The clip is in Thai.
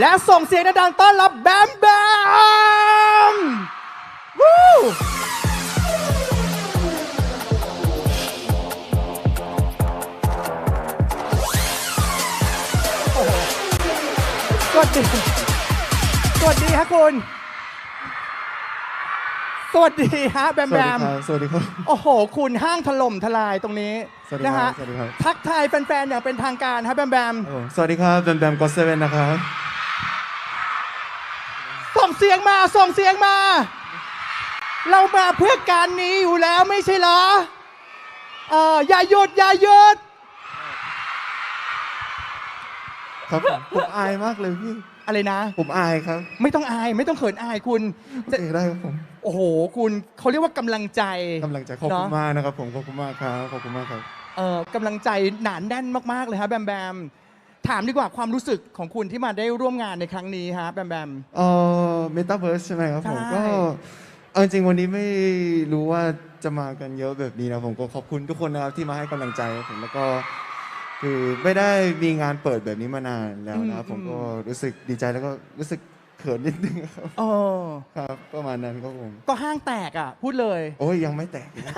และส่งเสียงดังๆต้อนรับแบมแบมวู้โอ้โหสวัสดีสวัสดีฮะคุณ สวัสดีฮะแบมสแบวัสดีมครับสวัสดีครับ โอ้โห คุณห้างถล่มทลายตรงนี้สวัสดีนะครับฮะสวัสดีครับ ทักทายแฟนๆ อย่างเป็นทางการฮะแบมแบมครับผมสวัสดีครับแบมแบมก็เซเว่นนะครับส่ง เสียงมาส่งเสียงมา เรามาเพื่อการนี้อยู่แล้วไม่ใช่เหรอเอออย่าหยุดอย่าหยุดครับผมผมอายมากเลยพี่ อะไรนะ ผมอายครับไม่ต้องอายไม่ต้องเขินอายคุณโอเคได้ครับผมโอ้โห คุณเขาเรียกว่ากำลังใจกำลังใจขอบคุณเนอะมากนะครับ ผมขอบคุณมากครับขอบคุณมากครับ เออกำลังใจหนานแน่นมากๆเลยฮะแบมแบม ถามดีกว่าความรู้สึกของคุณที่มาได้ร่วมงานในครั้งนี้ฮะแบมแบม เอ่อเมตาเวิร์สใช่ไหมครับผมใช่ ก็เอาจริงๆวันนี้ไม่รู้ว่าจะมากันเยอะแบบนี้นะผมก็ขอบคุณทุกคนนะครับที่มาให้กำลังใจครับผมแล้วก็ คือไม่ได้มีงานเปิดแบบนี้มานานแล้วนะครับผมก็รู้สึกดีใจแล้วก็รู้สึกเขินนิดนึงครับเออครับประมาณนั้นครับผมก็ห้างแตกอะ พูดเลย โอ้ยยังไม่แตกอีกนะ